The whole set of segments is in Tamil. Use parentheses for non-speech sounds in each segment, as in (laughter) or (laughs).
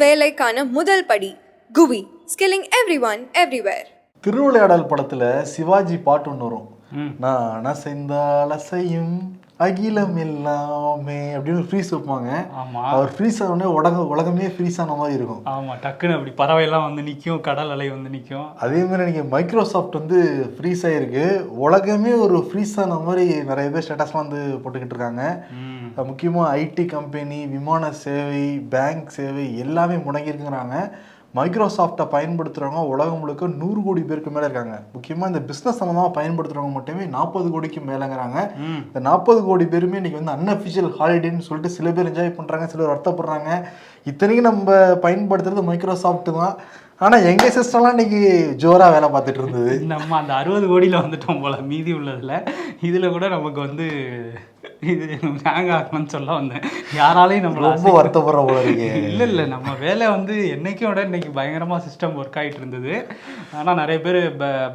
வேலைக்கான முதல் படி GUVI skilling everyone everywhere Thiruvilaiyadal படத்துல சிவாஜி பாட்டு ஒன்று வரும். நான் அசைந்தால் அசையும் அகிலம் எல்லாமே அப்படின்னு ஃப்ரீஸ் வைப்பாங்க. அவர் ஃப்ரீஸ் ஆனோடனே உலக உலகமே ஃப்ரீஸ் ஆன மாதிரி இருக்கும். ஆமா டக்குன்னு அப்படி பறவையெல்லாம் வந்து நிக்கும் கடல் அலை வந்து நிக்கும். அதே மாதிரி நீங்கள் மைக்ரோசாஃப்ட் வந்து ஃப்ரீஸ் ஆகிருக்கு உலகமே ஒரு ஃப்ரீஸ் ஆன மாதிரி நிறைய பேர் ஸ்டேட்டஸ்லாம் வந்து போட்டுக்கிட்டு இருக்காங்க. முக்கியமாக ஐடி கம்பெனி விமான சேவை பேங்க் சேவை எல்லாமே முடங்கியிருக்குங்கிறாங்க. மைக்ரோசாஃப்டை பயன்படுத்துகிறவங்க உலகம் முழுக்க நூறு கோடி பேருக்கு மேலே இருக்காங்க. முக்கியமாக இந்த பிஸ்னஸ் சம்மந்தமாக பயன்படுத்துகிறவங்க மட்டுமே நாற்பது கோடிக்கு மேலேங்கிறாங்க. இந்த நாற்பது கோடி பேருமே இன்னைக்கு வந்து அன்அஃபிஷியல் ஹாலிடேன்னு சொல்லிட்டு சில பேர் என்ஜாய் பண்ணுறாங்க சிலர் வருத்தப்படுறாங்க. இத்தனைக்கும் நம்ம பயன்படுத்துறது மைக்ரோசாஃப்ட் தான். ஆனால் எங்கள் சிஸ்டம்லாம் இன்னைக்கு ஜோராக வேலை பார்த்துட்டு இருந்தது. நம்ம அந்த அறுபது கோடியில வந்துட்டோம் போல மீதி உள்ளதுல. இதுல கூட நமக்கு வந்து இது ஹேங் ஆகணும்னு சொல்ல வந்தேன். யாராலையும் நம்மள ரொம்ப வருத்தப்படுற போல இருக்கு. இல்ல இல்ல நம்ம வேலை வந்து என்னைக்கும் விட இன்னைக்கு பயங்கரமா சிஸ்டம் ஒர்க் ஆயிட்டு இருந்தது. ஆனா நிறைய பேர்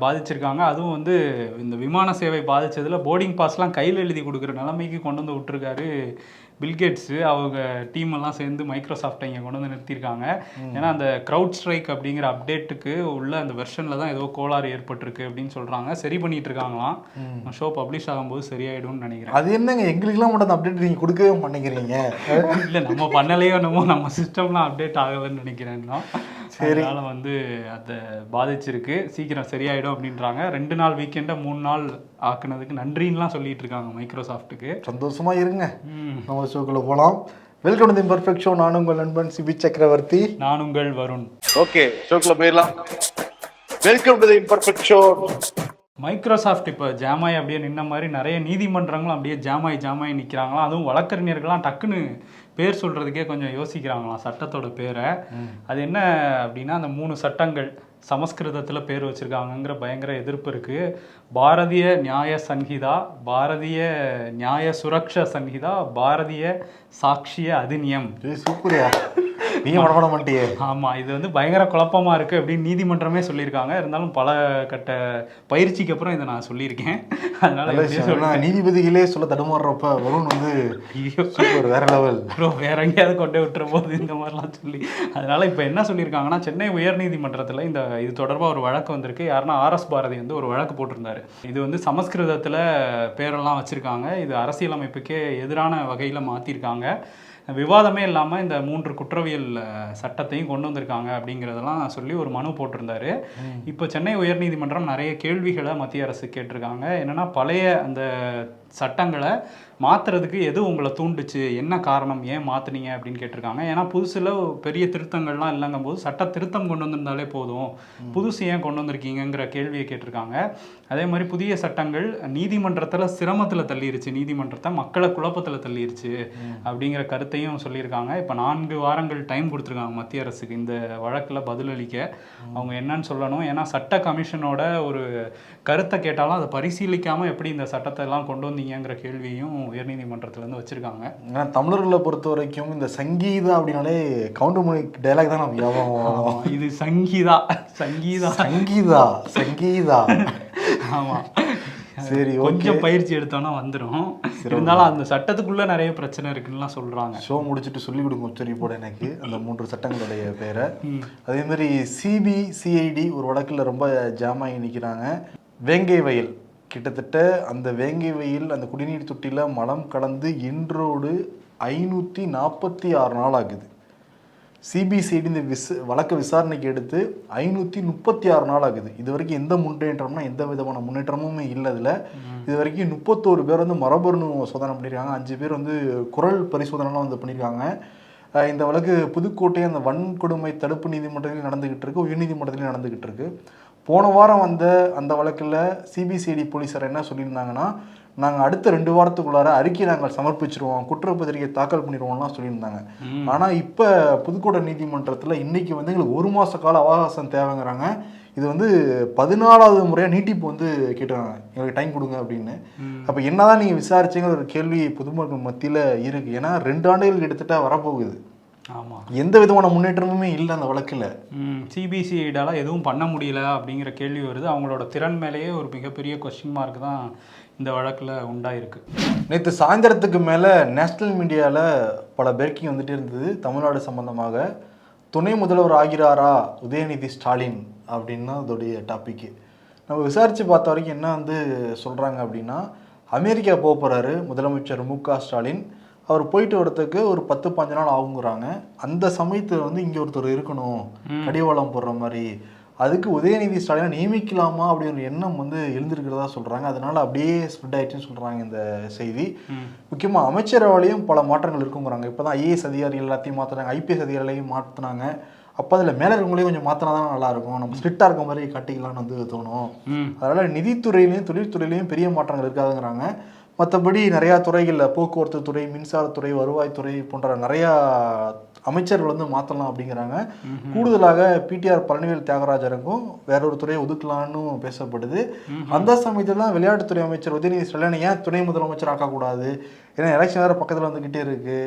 பாதிச்சிருக்காங்க. அதுவும் வந்து இந்த விமான சேவை பாதிச்சதுல போர்டிங் பாஸ்லாம் கையில் எழுதி கொடுக்குற நிலைமைக்கு கொண்டு வந்து விட்டுருக்காரு பில்கேட்ஸு அவங்க டீம் எல்லாம் சேர்ந்து மைக்ரோசாஃப்டை இங்கே கொண்டு வந்து நிறுத்தியிருக்காங்க. ஏன்னா அந்த க்ரௌட் ஸ்ட்ரைக் அப்படிங்கிற அப்டேட்டுக்கு உள்ள அந்த வெர்ஷனில் தான் ஏதோ கோளாறு ஏற்பட்டிருக்கு அப்படின்னு சொல்றாங்க. சரி பண்ணிட்டு இருக்காங்களாம். ஷோ பப்ளிஷ் ஆகும்போது சரியாயிடும்னு நினைக்கிறேன். அது என்னங்க? எங்களுக்கெல்லாம் மட்டும் அந்த அப்டேட் நீங்கள் கொடுக்கவே மாட்டேங்கிறீங்க. இல்ல நம்ம பண்ணலையோ என்னமோ நம்ம சிஸ்டம்லாம் அப்டேட் ஆகலைன்னு நினைக்கிறேன் இன்னும். அதனால வந்து அதை பாதிச்சிருக்கு. சீக்கிரம் சரியாயிடும் அப்படின்றாங்க. ரெண்டு நாள் வீக்கெண்டை மூணு நாள் ஆக்குனதுக்கு நன்றின்னுலாம் சொல்லிட்டு இருக்காங்க மைக்ரோசாஃப்ட்டுக்கு. சந்தோஷமா இருங்க. ம். நம்ம ஷோக்குள்ள போகலாம் வெல்கம் டு பர்ஃபெக்ட் ஷோ நானும் உங்கள் நண்பன் சிபி சக்கரவர்த்தி. நான் உங்கள் வருண். ஓகே ஷோக்குள்ள போயிடலாம். Welcome to imperfect show Microsoft இப்போ ஜாமாய் அப்படியே நின்ன மாதிரி நிறைய நீதிமன்றங்களும் அப்படியே ஜாமாய் ஜாமாய் நிற்கிறாங்களாம் அதுவும் வழக்கறிஞர்கள்லாம் டக்குன்னு பேர் சொல்றதுக்கே கொஞ்சம் யோசிக்கிறாங்களாம் சட்டத்தோட பேரை. அது என்ன அப்படின்னா அந்த மூணு சட்டங்கள் சமஸ்கிருதத்தில் பேர் வச்சிருக்காங்கங்கிற பயங்கர எதிர்ப்பு இருக்கு. பாரதிய நியாய சன்ஹிதா பாரதிய நியாய சுரக்ஷா சன்ஹிதா பாரதிய சாட்சிய அதிநியம். சூப்பரியா. நீங்க மடமட மாட்டியே ஆமா இது வந்து பயங்கர குழப்பமா இருக்கு அப்படின்னு நீதிமன்றமே சொல்லியிருக்காங்க. இருந்தாலும் பல கட்ட பயிற்சிக்கு அப்புறம் இதை நான் சொல்லியிருக்கேன். அதனால நீதிபதிகளே சொல்ல தடுமாறுறப்ப வருண் வந்து வேற லெவல். வேற எங்கேயாவது கொண்டு விட்டுற போது இந்த மாதிரிலாம் சொல்லி. அதனால இப்போ என்ன சொல்லியிருக்காங்கன்னா சென்னை உயர்நீதிமன்றத்தில் இந்த இது தொடர்பாக ஒரு வழக்கு வந்திருக்கு. யாருன்னா ஆர்எஸ் பாரதி வந்து ஒரு வழக்கு போட்டிருந்தாரு. இது வந்து சமஸ்கிருதத்தில் பேரெல்லாம் வச்சிருக்காங்க. இது அரசியலமைப்புக்கே எதிரான வகையில் மாற்றிருக்காங்க விவாதமே இல்லாமல் இந்த மூன்று குற்றவியல் சட்டத்தையும் கொண்டு வந்திருக்காங்க அப்படிங்கிறதெல்லாம் சொல்லி ஒரு மனு போட்டிருந்தாரு. இப்போ சென்னை உயர்நீதிமன்றம் நிறைய கேள்விகளை மத்திய அரசு கேட்டிருக்காங்க. என்னன்னா பழைய அந்த சட்டங்களை மாத்துறதுக்கு எது உங்களை தூண்டுச்சு? என்ன காரணம்? ஏன் மாத்துனீங்க? அப்படின்னு கேட்டிருக்காங்க. ஏன்னா புதுசுல பெரிய திருத்தங்கள்லாம் இல்லைங்கும் போது சட்ட திருத்தம் கொண்டு வந்திருந்தாலே போதும். புதுசு ஏன் கொண்டு வந்திருக்கீங்கங்கிற கேள்வியை கேட்டிருக்காங்க. அதே மாதிரி புதிய சட்டங்கள் நீதிமன்றத்துல சிரமத்துல தள்ளிருச்சு. நீதிமன்றத்தை மக்களை குழப்பத்துல தள்ளிருச்சு அப்படிங்கிற கருத்தையும் சொல்லியிருக்காங்க. இப்போ நான்கு வாரங்கள் டைம் கொடுத்துருக்காங்க மத்திய அரசுக்கு. இந்த வழக்குல பதிலளிக்க அவங்க என்னன்னு சொல்லணும். ஏன்னா சட்ட கமிஷனோட ஒரு கருத்தை கேட்டாலும் அதை பரிசீலிக்காம எப்படி இந்த சட்டத்தை எல்லாம் கொண்டு வந்தீங்கங்கிற கேள்வியும் உயர்நீதிமன்றத்துல இருந்து வச்சிருக்காங்க. ஏன்னா தமிழர்களை பொறுத்த வரைக்கும் இந்த சங்கீதா அப்படின்னாலே கவுண்டர் மணி டைலாக் தான் நம்ம ஞாபகம் இது சங்கீதா. சங்கீதா. சங்கீதா சங்கீதா. ஆமா. சரி கொஞ்சம் பயிற்சி எடுத்தோம்னா வந்துடும் இருந்தாலும் அந்த சட்டத்துக்குள்ள நிறைய பிரச்சனை இருக்குன்னுலாம் சொல்றாங்க. ஷோ முடிச்சுட்டு சொல்லி கொடுங்க உச்சரி போட எனக்கு. அந்த மூன்று சட்டங்களுடைய பேரை. அதே மாதிரி சிபிசிஐடி ஒரு வழக்கில் ரொம்ப ஜாம் ஆகி நிற்கிறாங்க வேங்கை வயல். கிட்டத்தட்ட அந்த வேங்கை வயல் அந்த குடிநீர் தொட்டியில் மலம் கலந்து இன்றோடு ஐநூற்றி நாற்பத்தி ஆறு நாள் ஆகுது. சிபிசிஐடி இந்த விச வழக்கு விசாரணைக்கு எடுத்து ஐநூற்றி முப்பத்தி ஆறு நாள் ஆகுது. இது வரைக்கும் எந்த முன்னேற்றம்னா எந்த விதமான முன்னேற்றமுமே இல்லை இதில் இது வரைக்கும் முப்பத்தோரு பேர் வந்து மரபணு சோதனை பண்ணியிருக்காங்க அஞ்சு பேர் வந்து குரல் பரிசோதனைலாம் வந்து பண்ணியிருக்காங்க இந்த வழக்கு புதுக்கோட்டை அந்த வன்கொடுமை தடுப்பு நீதிமன்றத்திலையும் நடந்துகிட்டு இருக்கு உயர்நீதிமன்றத்திலையும் நடந்துகிட்டு இருக்கு. போன வாரம் வந்த அந்த வழக்கில் சிபிசிஐடி போலீஸார் என்ன சொல்லியிருந்தாங்கன்னா நாங்கள் அடுத்த ரெண்டு வாரத்துக்குள்ளார அறிக்கை நாங்கள் சமர்ப்பிச்சிருவோம் குற்றப்பத்திரிகை தாக்கல் பண்ணிடுவோம்லாம் சொல்லியிருந்தாங்க. ஆனால் இப்போ புதுக்கோட்டை நீதிமன்றத்தில் இன்னைக்கு வந்து எங்களுக்கு ஒரு மாத கால அவகாசம் தேவைங்கிறாங்க. இது வந்து பதினாலாவது முறையாக நீட்டிப்பு வந்து கேட்டுருக்காங்க எங்களுக்கு டைம் கொடுங்க அப்படின்னு. அப்போ என்னதான் நீங்கள் விசாரிச்சீங்கிற ஒரு கேள்வி பொதுமக்கள் மத்தியில் இருக்கு. ஏன்னா ரெண்டு ஆண்டுகள் கிட்டத்தட்ட வரப்போகுது. ஆமா. எந்த விதமான முன்னேற்றமுமே இல்லை அந்த வழக்கில். சிபிசிஐடால எதுவும் பண்ண முடியல அப்படிங்கிற கேள்வி வருது. அவங்களோட திறன் மேலேயே ஒரு மிகப்பெரிய கொஸ்டின் மார்க் தான் இந்த வழக்குல உண்டாயிருக்கு. நேற்று சாயந்தரத்துக்கு மேலே நேஷ்னல் மீடியாவில் பல பிரேக்கிங் வந்துட்டே இருந்தது. தமிழ்நாடு சம்பந்தமாக துணை முதல்வர் ஆகிறாரா உதயநிதி ஸ்டாலின் அப்படின்னு தான் அதோடைய டாபிக்கு நம்ம விசாரித்து பார்த்த வரைக்கும் என்ன வந்து சொல்கிறாங்க அப்படின்னா அமெரிக்கா போக போகிறாரு முதலமைச்சர் மு க ஸ்டாலின். அவர் போயிட்டு வரதுக்கு ஒரு பத்து பாஞ்சு நாள் ஆகுங்கிறாங்க. அந்த சமயத்தில் வந்து இங்கே ஒருத்தர் இருக்கணும். கடிவாளம் போடுற மாதிரி. அதுக்கு உதயநிதி ஸ்டாலினை நியமிக்கலாமா அப்படிங்கிற எண்ணம் வந்து எழுந்திருக்கிறதா சொல்கிறாங்க அதனால அப்படியே ஸ்ப்ரெட் ஆயிடுச்சுன்னு சொல்கிறாங்க இந்த செய்தி. முக்கியமாக அமைச்சரவையிலையும் பல மாற்றங்கள் இருக்குங்கிறாங்க. இப்போ தான் ஐஏஎஸ் அதிகாரிகள் எல்லாத்தையும் மாற்றுறாங்க ஐபிஎஸ் அதிகாரிகளையும் மாற்றினாங்க அப்போ அதில் மேலே இருக்கவங்களையும் கொஞ்சம் மாற்றினா தான் நல்லா இருக்கும். நம்ம ஸ்ட்ரிக்டாக இருக்க மாதிரி காட்டிக்கலாம்னு வந்து தோணும். அதனால் நிதித்துறையிலையும் தொழில்துறையிலையும் பெரிய மாற்றங்கள் இருக்காதுங்கிறாங்க. மற்றபடி நிறையா துறைகளில் போக்குவரத்து துறை மின்சாரத்துறை வருவாய்த்துறை போன்ற நிறையா அமைச்சர்கள் வந்து மாற்றலாம் அப்படிங்கிறாங்க. கூடுதலாக பிடிஆர் பழனிவேல் தியாகராஜருக்கும் வேற ஒரு துறையை ஒதுக்கலான்னு பேசப்படுது அந்த சமயத்தில் தான் விளையாட்டுத்துறை அமைச்சர் உதயநிதி ஸ்டாலின் ஏன் துணை முதலமைச்சர் ஆக்கக்கூடாது? ஏன்னா எலெக்ஷன் வேறு பக்கத்தில் வந்துக்கிட்டே இருக்கு.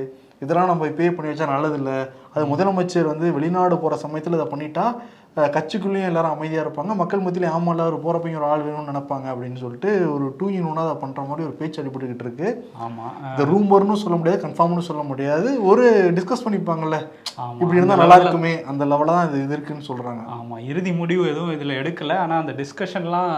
இதெல்லாம் நம்ம இப்பயே பண்ணி வச்சா நல்லதில்லை. அது முதலமைச்சர் வந்து வெளிநாடு போகிற சமயத்தில் இதை பண்ணிட்டா கட்சிக்குள்ளேயும் எல்லாரும் அமைதியாக இருப்பாங்க. மக்கள் மத்தியிலே ஆமாம் அவர் போகிறப்பையும் ஒரு ஆள் வேணும்னு நினைப்பாங்க அப்படின்னு சொல்லிட்டு ஒரு டூ இன் ஒன்னாக அதை பண்ணுற மாதிரி ஒரு பேச்சு அடிபட்டுக்கிட்டு இருக்கு. ஆமாம் இந்த ரூமர்னு சொல்ல முடியாது கன்ஃபார்ம்னு சொல்ல முடியாது. ஒரு டிஸ்கஸ் பண்ணிப்பாங்கல்ல. இப்படி இருந்தால் நல்லா இருக்குமே அந்த லெவலில் தான் இது இது இருக்குன்னு சொல்கிறாங்க ஆமாம் இறுதி முடிவு எதுவும் இதில் எடுக்கலை. ஆனால் அந்த டிஸ்கஷன்லாம்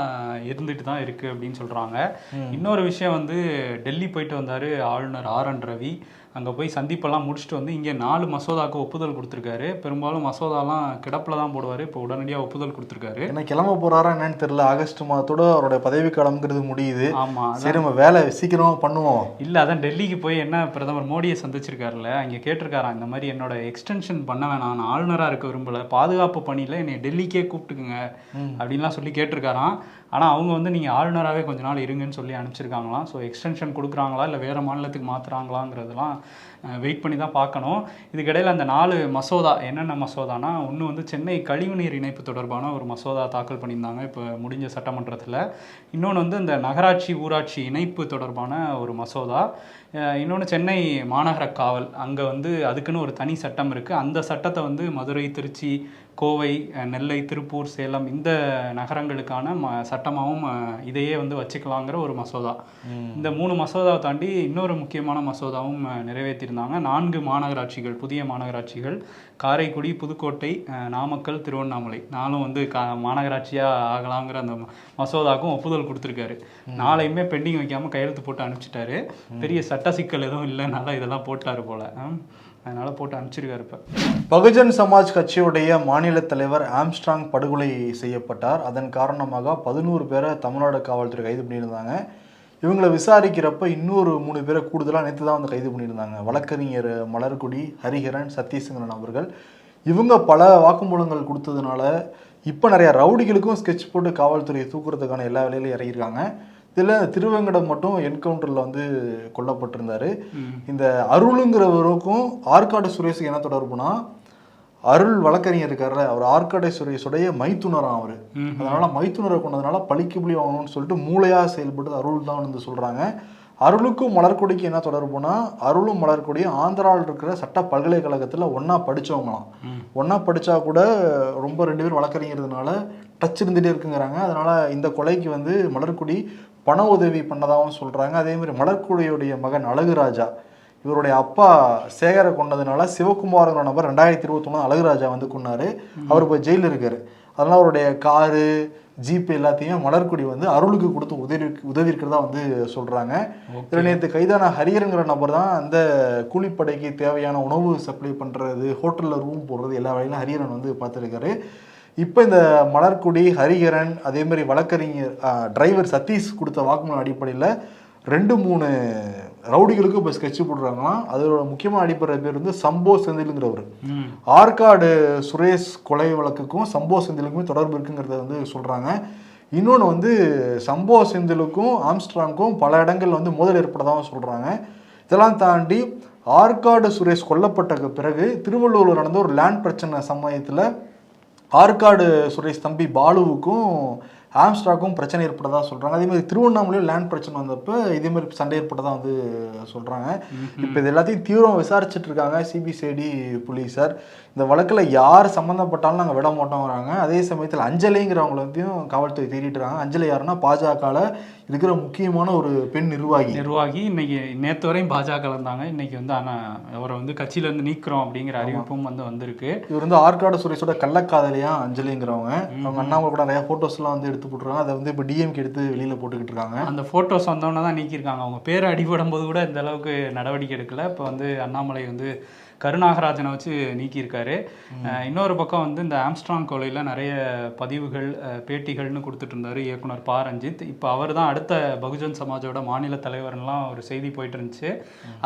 இருந்துட்டு தான் இருக்குது அப்படின்னு சொல்கிறாங்க இன்னொரு விஷயம் வந்து டெல்லி போயிட்டு வந்தார் ஆளுநர் ஆர் என் ரவி. அங்கே போய் சந்திப்பெல்லாம் முடிச்சுட்டு வந்து இங்கே நாலு மசோதாக்கு ஒப்புதல் கொடுத்துருக்காரு. பெரும்பாலும் மசோதாலாம் கிடப்பில் தான் போடுவார். இப்போ உடனடியாக ஒப்புதல் கொடுத்துருக்காரு. என்ன கிளம்ப போறாரா என்னன்னு தெரியல. ஆகஸ்ட் மாதத்தோட அவரோட பதவி காலம்ங்கிறது முடியுது. ஆமாம் சரி நம்ம வேலை சீக்கிரமா பண்ணுவோம். இல்லை அதான் டெல்லிக்கு போய் என்ன பிரதமர் மோடியை சந்திச்சிருக்காருல்ல அங்கே கேட்டிருக்காராம் இந்த மாதிரி என்னோட எக்ஸ்டென்ஷன் பண்ண வேணாம். நான் ஆளுநராக இருக்க விரும்பல. பாதுகாப்பு பணியில் என்னை டெல்லிக்கே கூப்பிட்டுக்குங்க அப்படின்லாம் சொல்லி கேட்டிருக்காராம். ஆனால் அவங்க வந்து நீங்கள் ஆளுநராகவே கொஞ்ச நாள் இருங்கன்னு சொல்லி அனுப்பிச்சிருக்காங்களாம். ஸோ எக்ஸ்டென்ஷன் கொடுக்குறாங்களா? இல்லை வேறு மாநிலத்துக்கு மாற்றுறாங்களாங்கிறதெல்லாம் வெயிட் பண்ணி தான் பார்க்கணும். இதுக்கிடையில் அந்த நாலு மசோதா என்னென்ன மசோதானா ஒன்று வந்து சென்னை கழிவுநீர் இணைப்பு தொடர்பான ஒரு மசோதா தாக்கல் பண்ணியிருந்தாங்க இப்போ முடிஞ்ச சட்டமன்றத்தில். இன்னொன்று வந்து இந்த நகராட்சி ஊராட்சி இணைப்பு தொடர்பான ஒரு மசோதா. இன்னொன்று சென்னை மாநகர காவல். அங்கே வந்து அதுக்குன்னு ஒரு தனி சட்டம் இருக்குது அந்த சட்டத்தை வந்து மதுரை திருச்சி கோவை நெல்லை திருப்பூர் சேலம் இந்த நகரங்களுக்கான ம சட்டமாகவும் இதையே வந்து வச்சுக்கலாங்கிற ஒரு மசோதா. இந்த மூணு மசோதாவை தாண்டி இன்னொரு முக்கியமான மசோதாவும் அஹ், நிறைவேற்றியிருந்தாங்க நான்கு மாநகராட்சிகள் புதிய மாநகராட்சிகள். காரைக்குடி புதுக்கோட்டை நாமக்கல் திருவண்ணாமலை. நாலும் வந்து கா மாநகராட்சியாக ஆகலாங்கிற அந்த ம- மசோதாவுக்கும் ஒப்புதல் கொடுத்துருக்காரு. நாளையுமே பெண்டிங் வைக்காமல் கையெழுத்து போட்டு அனுப்பிச்சிட்டாரு. பெரிய சட்ட சிக்கல் எதுவும் இல்லைனால இதெல்லாம் போட்டாரு போல. அதனால போட்டு அனுப்பிச்சிருக்காரு இப்போ. பகுஜன் சமாஜ் கட்சியுடைய மாநில தலைவர் ஆம்ஸ்ட்ராங் படுகொலை செய்யப்பட்டார். அதன் காரணமாக பதினோரு பேரை தமிழ்நாடு காவல்துறை கைது பண்ணியிருந்தாங்க. இவங்களை விசாரிக்கிறப்ப இன்னொரு மூணு பேரை கூடுதலாக நேற்று தான் வந்து கைது பண்ணியிருந்தாங்க. வழக்கறிஞர் மலர்கொடி ஹரிஹரன் சதீஷ்ங்கிற நபர்கள் இவங்க பல வாக்குமூலங்கள் கொடுத்ததுனால இப்போ நிறைய ரவுடிகளுக்கும் ஸ்கெட்ச் போட்டு காவல்துறையை தூக்குறதுக்கான எல்லா வேலையிலும் இறங்கியிருக்காங்க. இதில் திருவேங்கடம் மட்டும் என்கவுண்டரில் வந்து கொல்லப்பட்டிருந்தாரு. இந்த அருளுங்கிறவருக்கும் ஆற்காடு சுரேஷுக்கு என்ன தொடர்புனா அருள் வழக்கறிஞர் இருக்கார்ல அவர் ஆற்காடு சுரேஷுடைய மைத்துனராம் அவர். அதனால மைத்துனரை கொண்டதுனால பழிக்கு புலி வாங்கணும்னு சொல்லிட்டு மூளையா செயல்பட்டு அருள் தான் வந்து சொல்றாங்க. அருளுக்கும் மலர்கொடிக்கும் என்ன தொடர்புனா அருளும் மலர்கொடியும் ஆந்திராவில் இருக்கிற சட்ட பல்கலைக்கழகத்துல ஒண்ணா படிச்சவங்களாம். ஒண்ணா படிச்சா கூட ரொம்ப ரெண்டு பேரும் வழக்கறிஞர்னால டச் இருந்துட்டே இருக்குங்கிறாங்க. அதனால இந்த கொலைக்கு வந்து மலர்கொடி பண உதவி பண்ணதாகவும் சொல்றாங்க. அதே மாதிரி மலர்கொடியுடைய மகன் அழகுராஜா. இவருடைய அப்பா சேகரை கொண்டதுனால சிவகுமார்ங்கிற நபர் ரெண்டாயிரத்தி இருபத்தொன்னு அழகுராஜா வந்து கொண்டாரு அவர் இப்போ ஜெயிலில் இருக்காரு. அதனால அவருடைய காரு ஜீப் எல்லாத்தையும் மலர்கொடி வந்து அருளுக்கு கொடுத்து உதவி உதவி இருக்கிறதா வந்து சொல்றாங்க. இதில் நேற்று கைதான ஹரியருங்கிற நபர் தான் அந்த கூலிப்படைக்கு தேவையான உணவு சப்ளை பண்றது ஹோட்டலில் ரூம் போடுறது எல்லா வேலையிலும் ஹரியரன் வந்து பார்த்துருக்காரு. இப்போ இந்த மலர்குடி ஹரிஹரன் அதே மாதிரி வழக்கறிஞர் டிரைவர் சதீஷ் கொடுத்த வாக்குமூல அடிப்படையில் ரெண்டு மூணு ரவுடிகளுக்கு இப்போ ஸ்கெட்ச் போடுறாங்களாம். அதோட முக்கியமான அடிப்படை பேர் வந்து சம்போ செந்திலுங்கிறவர். ஆற்காடு சுரேஷ் கொலை வழக்குக்கும் சம்போ செந்திலுக்குமே தொடர்பு இருக்குங்கிறத வந்து சொல்கிறாங்க இன்னொன்று வந்து சம்போ செந்திலுக்கும் ஆம்ஸ்ட்ராங்க்கும் பல இடங்கள்ல வந்து மோதல் ஏற்பட்டதாகவும் சொல்கிறாங்க இதெல்லாம் தாண்டி ஆற்காடு சுரேஷ் கொல்லப்பட்ட பிறகு திருவள்ளூரில் நடந்த ஒரு லேண்ட் பிரச்சனை சமயத்தில் ஆற்காடு சுரேஷ் தம்பி பாலுவுக்கும் ஆம்ஸ்ட்ராக்கும் பிரச்சனை ஏற்பட்டதா சொல்றாங்க. அதே மாதிரி திருவண்ணாமலையில் லேண்ட் பிரச்சனை வந்தப்ப இதே மாதிரி சண்டை ஏற்பட்டதா வந்து சொல்றாங்க. இப்போ இது எல்லாத்தையும் தீவிரம் விசாரிச்சுட்டு இருக்காங்க சிபிசிஐடி போலீஸார் இந்த வழக்கில் யார் சம்மந்தப்பட்டாலும் நாங்கள் விட மாட்டோங்கிறாங்க அதே சமயத்தில் அஞ்சலிங்கிறவங்கள வந்து காவல்துறை தேடிட்டு இருக்காங்க. அஞ்சலி யாருன்னா பாஜகவில் இருக்கிற முக்கியமான ஒரு பெண் நிர்வாகி. நிர்வாகி. இன்னைக்கு நேத்து வரையும் பாஜக இருந்தாங்க. இன்னைக்கு வந்து ஆனா அவரை வந்து கட்சியில இருந்து நீக்கிறோம் அப்படிங்கிற அறிவிப்பும் வந்து வந்திருக்கு. இவர் வந்து ஆற்காடு சுரேஷோட கள்ளக்காதலியா அஞ்சலிங்கிறவங்க. அவங்க அண்ணாமலை கூட நிறைய ஃபோட்டோஸ்லாம் வந்து எடுத்து போட்டுருக்காங்க. அதை வந்து இப்போ டிஎம்கே எடுத்து வெளியில் போட்டுக்கிட்டு இருக்காங்க அந்த போட்டோஸ் வந்தோன்னே தான் நீக்கியிருக்காங்க. அவங்க பேர் அடிபடும் போது கூட இந்த அளவுக்கு நடவடிக்கை எடுக்கல. இப்போ வந்து அண்ணாமலை வந்து கருநாகராஜனை வச்சு நீக்கியிருக்காரு. இன்னொரு பக்கம் வந்து இந்த ஆம்ஸ்ட்ராங் கொலையில் நிறைய பதிவுகள் பேட்டிகள்னு கொடுத்துட்டு இருந்தாரு இயக்குனர் பா. ரஞ்சித். இப்போ அவர் தான் அடுத்த பகுஜன் சமாஜோட மாநில தலைவர்லாம் ஒரு செய்தி போயிட்டு இருந்துச்சு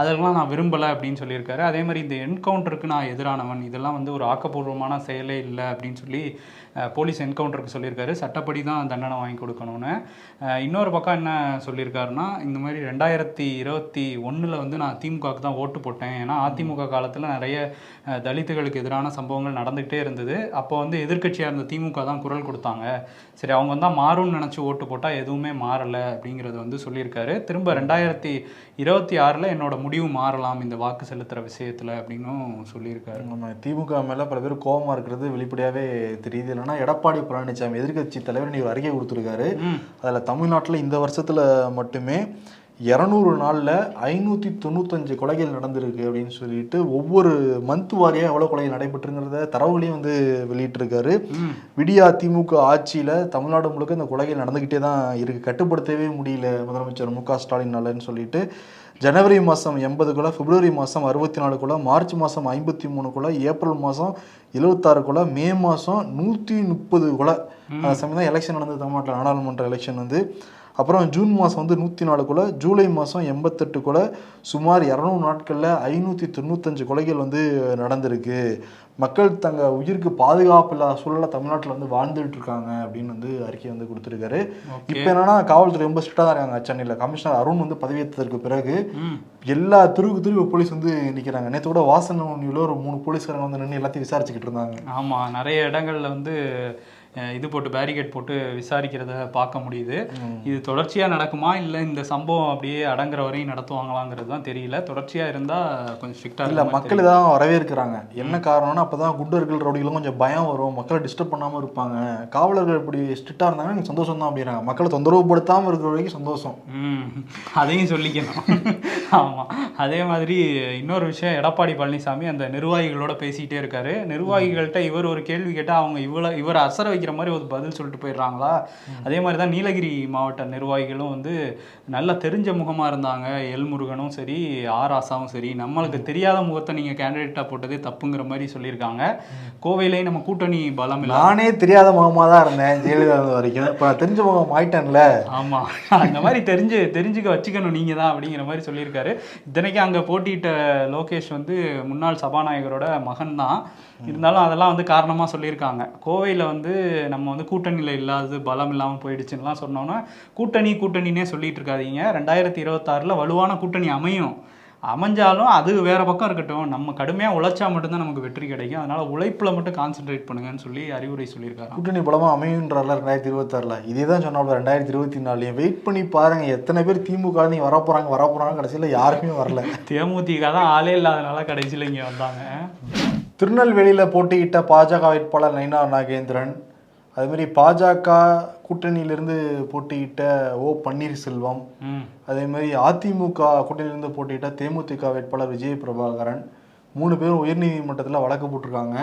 அதெல்லாம் நான் விரும்பலை அப்படின்னு சொல்லியிருக்காரு. அதே மாதிரி இந்த என்கவுண்டருக்கு நான் எதிரானவன் இதெல்லாம் வந்து ஒரு ஆக்கப்பூர்வமான செயலே இல்லை அப்படின்னு சொல்லி போலீஸ் என்கவுண்டருக்கு சொல்லியிருக்காரு. சட்டப்படி தான் தண்டனை வாங்கி கொடுக்கணும்னு. இன்னொரு பக்கம் என்ன சொல்லியிருக்காருன்னா இந்த மாதிரி ரெண்டாயிரத்தி இருபத்தி ஒன்றில் வந்து நான் திமுகவுக்கு தான் ஓட்டு போட்டேன். ஏன்னா அதிமுக காலத்தில் நிறைய தலித்துகளுக்கு எதிரான சம்பவங்கள் நடந்துகிட்டே இருந்தது. அப்போ வந்து எதிர்க்கட்சியாக இருந்த திமுக தான் குரல் கொடுத்தாங்க. சரி அவங்க தான் மாறும்னு நினச்சி ஓட்டு போட்டால் எதுவுமே மாறலை அப்படிங்கிறத வந்து சொல்லியிருக்காரு. திரும்ப ரெண்டாயிரத்தி இருபத்தி ஆறில் என்னோட முடிவு மாறலாம் இந்த வாக்கு செலுத்துகிற விஷயத்தில் அப்படின்னும் சொல்லியிருக்காரு. நம்ம திமுக மேலே பல பேர் கோபமாக இருக்கிறது வெளிப்படையாகவே தெரியுது. இல்லைன்னா எடப்பாடி பழனிசாமி எதிர்க்கட்சி தலைவர் நீ அறிக்கை கொடுத்துருக்காரு. அதுல தமிழ்நாட்டுல இந்த வருஷத்துல மட்டுமே இரநூறு நாள்ல ஐநூத்தி தொண்ணூத்தஞ்சு கொலைகள் நடந்திருக்கு அப்படின்னு சொல்லிட்டு ஒவ்வொரு மந்த் வாரியா எவ்வளவு கொலைகள் நடைபெற்றுங்கிறத தரவுகளையும் வந்து வெளியிட்டிருக்காரு. விடியா திமுக ஆட்சியில தமிழ்நாடு முழுக்க இந்த கொலைகள் நடந்துகிட்டே தான் இருக்கு. கட்டுப்படுத்தவே முடியல முதலமைச்சர் மு க ஸ்டாலினாலன்னு சொல்லிட்டு ஜனவரி மாதம் எண்பது கொலை பிப்ரவரி மாதம் அறுபத்தி நாலு கொலை மார்ச் மாதம் ஐம்பத்தி மூணு கொலை ஏப்ரல் மாதம் எழுபத்தாறு கொலை மே மாதம் நூற்றி முப்பது கொலை அந்த சமயம் தான் எலெக்ஷன் நடந்தது. தமிழ்நாட்டில் நாடாளுமன்ற எலெக்ஷன் வந்து. அப்புறம் ஜூன் மாதம் வந்து நூற்றி நாலு கொலை ஜூலை மாதம் எண்பத்தெட்டு கொலை. சுமார் இரநூறு நாட்களில் ஐநூற்றி தொண்ணூத்தஞ்சு கொலைகள் வந்து நடந்திருக்கு. மக்கள் தங்க உயிருக்கு பாதுகாப்பு இல்லாத சூழலில் தமிழ்நாட்டில் வந்து வாழ்ந்துட்டு இருக்காங்க அப்படின்னு வந்து அறிக்கை வந்து கொடுத்துருக்காரு. இப்போ என்னன்னா காவல்துறை ரொம்ப ஸ்ட்ரிக்டாக தான் இருக்காங்க சென்னையில். கமிஷனர் அருண் வந்து பதவியேற்றதற்கு பிறகு எல்லா தெருவுக்கு தெருவு போலீஸ் வந்து நிற்கிறாங்க நேற்று கூட வாசன் ஒரு மூணு போலீஸ்காரங்க வந்து நின்று எல்லாத்தையும் விசாரிச்சுக்கிட்டு இருந்தாங்க. ஆமாம் நிறைய இடங்கள்ல வந்து இது போட்டு பேரிகேட் போட்டு விசாரிக்கிறத பார்க்க முடியுது. இது தொடர்ச்சியாக நடக்குமா? இல்லை இந்த சம்பவம் அப்படியே அடங்குற வரையும் நடத்துவாங்களாங்கிறது தான் தெரியல. தொடர்ச்சியாக இருந்தால் கொஞ்சம் ஸ்ட்ரிக்டாக இல்ல மக்கள் இதான் வரவேற்கிறாங்க. என்ன காரணம்னா அப்பதான் குண்டர்கள் ரவுடிகளும் கொஞ்சம் பயம் வரும். மக்களை டிஸ்டர்ப் பண்ணாம இருப்பாங்க. காவலர்கள் இப்படி ஸ்ட்ரிக்டா இருந்தாங்கன்னா எனக்கு சந்தோஷம் தான் அப்படிங்கிறாங்க. மக்களை தொந்தரவுப்படுத்தாம இருக்கிற வரைக்கும் சந்தோஷம். அதையும் சொல்லிக்கணும். ஆமாம் அதே மாதிரி இன்னொரு விஷயம் எடப்பாடி பழனிசாமி அந்த நிர்வாகிகளோட பேசிக்கிட்டே இருக்காரு. நிர்வாகிகள்கிட்ட இவர் ஒரு கேள்வி கேட்டால் அவங்க இவ்வளோ இவரை அசர வைக்கிற மாதிரி ஒரு பதில் சொல்லிட்டு போயிடுறாங்களா? அதே மாதிரி தான் நீலகிரி மாவட்ட நிர்வாகிகளும் வந்து நல்லா தெரிஞ்ச முகமாக இருந்தாங்க. எல் முருகனும் சரி ஆர் ஆசாவும் சரி. நம்மளுக்கு தெரியாத முகத்தை நீங்கள் கேண்டிடேட்டாக போட்டதே தப்புங்கிற மாதிரி சொல்லியிருக்காங்க. கோவையிலேயே நம்ம கூட்டணி பலம் நானே தெரியாத முகமா தான் இருந்தேன் ஜெயலலிதா வரைக்கும். இப்ப நான் தெரிஞ்ச முகம் ஆயிட்டேன்ல ஆமா. அந்த மாதிரி தெரிஞ்சு தெரிஞ்சுக்க வச்சுக்கணும் நீங்க தான் அப்படிங்கிற மாதிரி சொல்லியிருக்காரு. இத்தனைக்கும் அங்க போட்டியிட்ட லோகேஷ் வந்து முன்னாள் சபாநாயகரோட மகன் தான் இருந்தாலும் அதெல்லாம் வந்து காரணமா சொல்லியிருக்காங்க. கோவையில வந்து நம்ம வந்து கூட்டணியில இல்லாதது பலம் இல்லாம போயிடுச்சுன்னுலாம் சொன்னோன்னா கூட்டணி கூட்டணினே சொல்லிட்டு இருக்காதீங்க. ரெண்டாயிரத்தி இருபத்தாறுல வலுவான கூட்டணி அமையும். அமைஞ்சாலும் அது வேற பக்கம் இருக்கட்டும். நம்ம கடுமையா உழைச்சா மட்டும்தான் நமக்கு வெற்றி கிடைக்கும். அதனால உழைப்புல மட்டும் கான்சென்ட்ரேட் பண்ணுங்கன்னு சொல்லி அறிவுரை சொல்லியிருக்காரு கூட்டணி பலமா அமையுன்றார்ல ரெண்டாயிரத்தி இருபத்தாறுல? இதே தான் சொன்னாப்ல ரெண்டாயிரத்தி இருபத்தி நாலுலையும் வெயிட் பண்ணி பாருங்க. எத்தனை பேர் திமுக நீங்க வர போறாங்க வர போறாங்க கடைசியில யாருமே வரல. தேமுதிக தான் ஆளே இல்லாதனால கடைசியில் இங்கே வந்தாங்க. திருநெல்வேலியில போட்டியிட்ட பாஜக வேட்பாளர் நைனா நாகேந்திரன். அது மாதிரி பாஜக கூட்டணியிலிருந்து போட்டியிட்ட ஓ பன்னீர்செல்வம் ம். அதே மாதிரி அதிமுக கூட்டணியிலிருந்து போட்டியிட்ட தேமுதிக வேட்பாளர் விஜய் பிரபாகரன் மூணு பேரும் உயர்நீதிமன்றத்தில் வழக்கு போட்டிருக்காங்க.